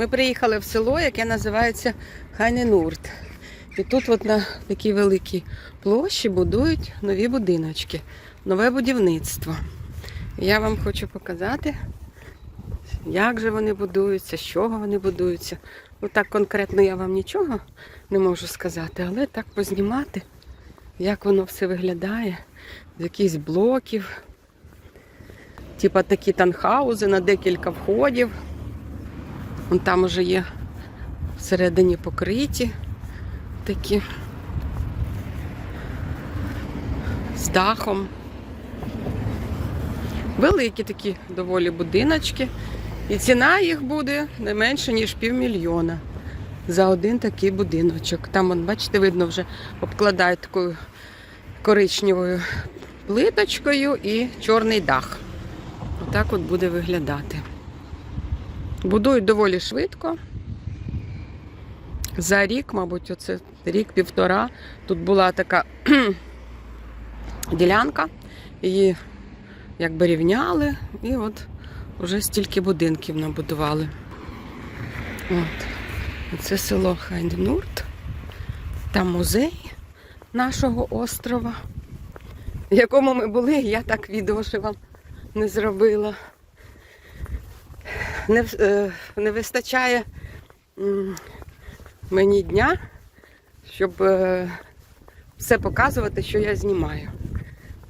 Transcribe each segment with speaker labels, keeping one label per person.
Speaker 1: Ми приїхали в село, яке називається Хайненурт. І тут от на такій великій площі будують нові будиночки, нове будівництво. Я вам хочу показати, як же вони будуються, з чого вони будуються. Ну так конкретно я вам нічого не можу сказати, але так познімати, як воно все виглядає, з якихось блоків, типа такі танхаузи на декілька входів. Вон там уже є всередині покриті такі з дахом. Великі такі доволі будиночки. І ціна їх буде не менше, ніж півмільйона за один такий будиночок. Там, от, бачите, видно, вже обкладають такою коричневою плиточкою і чорний дах. Отак от буде виглядати. Будують доволі швидко. За рік, мабуть, оце рік-півтора. Тут була така ділянка, її якби рівняли, і от вже стільки будинків набудували. От. Це село Хайннурт. Там музей нашого острова, в якому ми були, я так відео ще вам не зробила. Не, е, не вистачає мені дня, щоб е, все показувати, що я знімаю.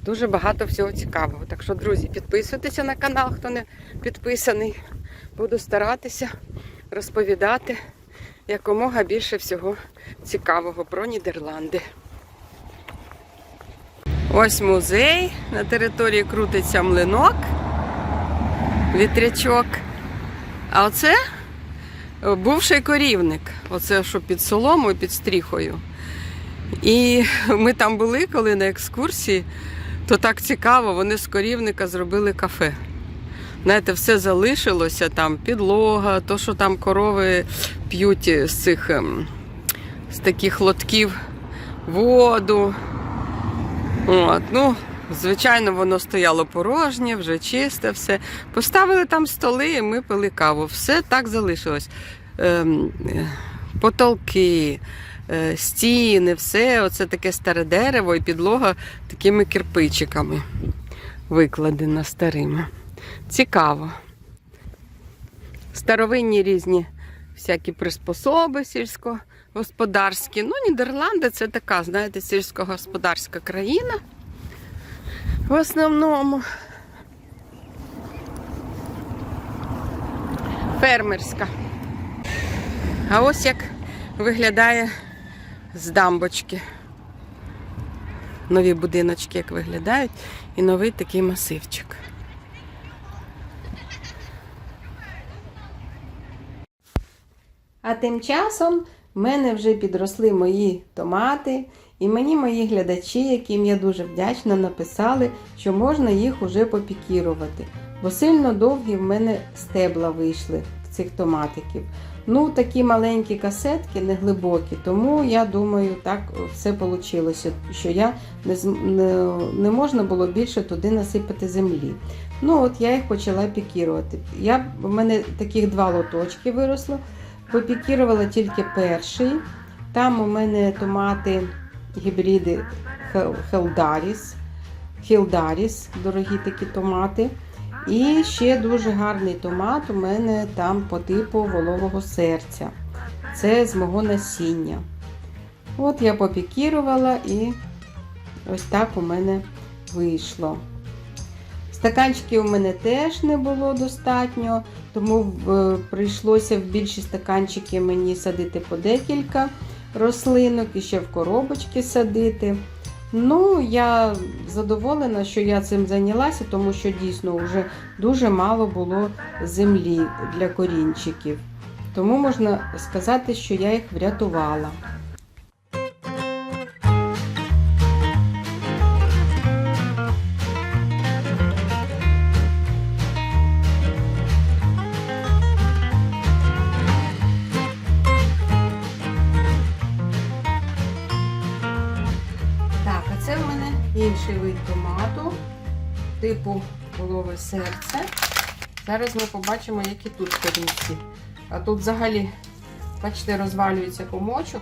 Speaker 1: Дуже багато всього цікавого. Так що, друзі, підписуйтеся на канал, хто не підписаний. Буду старатися розповідати якомога більше всього цікавого про Нідерланди. Ось музей. На території крутиться млинок, вітрячок. А оце е, бувший корівник. Оце що під соломою, під стріхою. І ми там були, коли на екскурсії, то так цікаво, вони з корівника зробили кафе. Знаєте, все залишилося там, підлога, то, що там корови п'ють з цих ем, з таких лотків воду. От, ну, звичайно, воно стояло порожнє, вже чисте все. Поставили там столи, і ми пили каву. Все так залишилось. Ем, потолки, е, стіни, все оце таке старе дерево і підлога такими кирпичиками викладена старими. Цікаво. Старовинні різні всякі приспособи сільськогосподарські. Ну, Нідерланди це така, знаєте, сільськогосподарська країна. В основному фермерська. А ось як виглядає з дамбочки. Нові будиночки, як виглядають, і новий такий масивчик. А тим часом в мене вже підросли мої томати, і мені мої глядачі, яким я дуже вдячна, написали, що можна їх уже попікірувати. Бо сильно довгі в мене стебла вийшли в цих томатиків. Ну, такі маленькі касетки, не глибокі, тому я думаю, так все вийшло, що я не, не, не можна було більше туди насипати землі. Ну, от я їх почала пікірувати. Я, в мене таких два лоточки виросло. Попікірувала тільки перший. Там у мене томати гібриди Хел- Хелдаріс. Хілдаріс, дорогі такі томати. І ще дуже гарний томат у мене там по типу волового серця. Це з мого насіння. От я попікірувала і ось так у мене вийшло. Стаканчиків у мене теж не було достатньо, тому е, прийшлося в більші стаканчики мені садити по декілька рослинок і ще в коробочки садити. Ну, я задоволена, що я цим зайнялася, тому що дійсно вже дуже мало було землі для корінчиків. Тому можна сказати, що я їх врятувала. Інший вид томату, типу голови серце. Зараз ми побачимо, які тут корінці А тут взагалі, бачите, розвалюється комочок.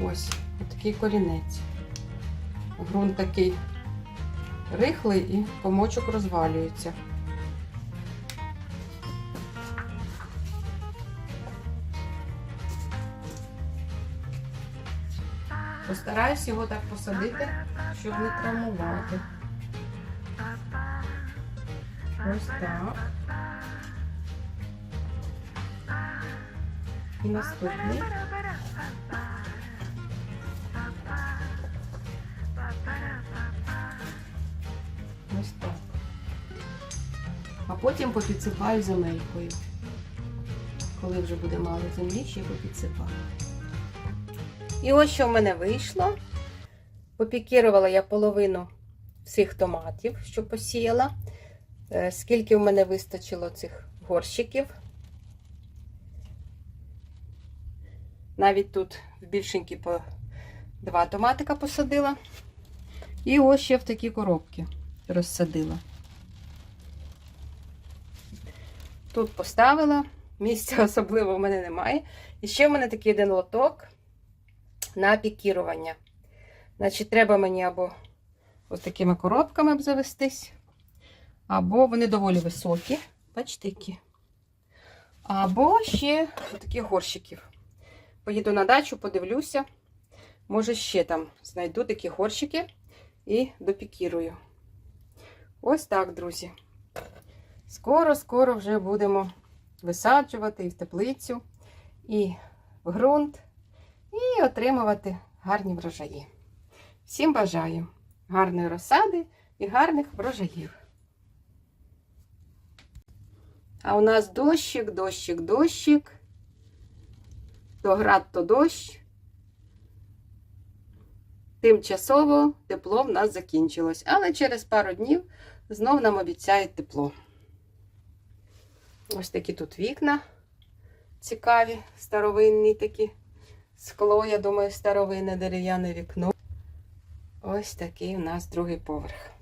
Speaker 1: Ось, такий корінець. Грунт такий рихлий і комочок розвалюється. Постараюсь його так посадити, щоб не травмувати. Ось так. І наступний. Ось так. А потім попідсипаю земелькою. Коли вже буде мало землі, ще попідсипаю. І ось що в мене вийшло. Попікірувала я половину всіх томатів, що посіяла. Е, Скільки в мене вистачило цих горщиків. Навіть тут в більшенькі по два томатика посадила. І ось ще в такі коробки розсадила. Тут поставила, місця особливо в мене немає. І ще в мене такий один лоток на пікірування. Значить, треба мені або ось такими коробками обзавестись, або вони доволі високі, бачите, які. Або ще таких горщиків. Поїду на дачу, подивлюся. Може, ще там знайду такі горщики і допікірую. Ось так, друзі. Скоро-скоро вже будемо висаджувати і в теплицю, і в ґрунт, і отримувати гарні врожаї. Всім бажаю гарної розсади і гарних врожаїв. А у нас дощик, дощик, дощик. То град, то дощ. Тимчасово тепло в нас закінчилось, але через пару днів знов нам обіцяють тепло. Ось такі тут вікна цікаві, старовинні такі. Скло, я думаю, старовинне дерев'яне вікно. Ось такий у нас другий поверх.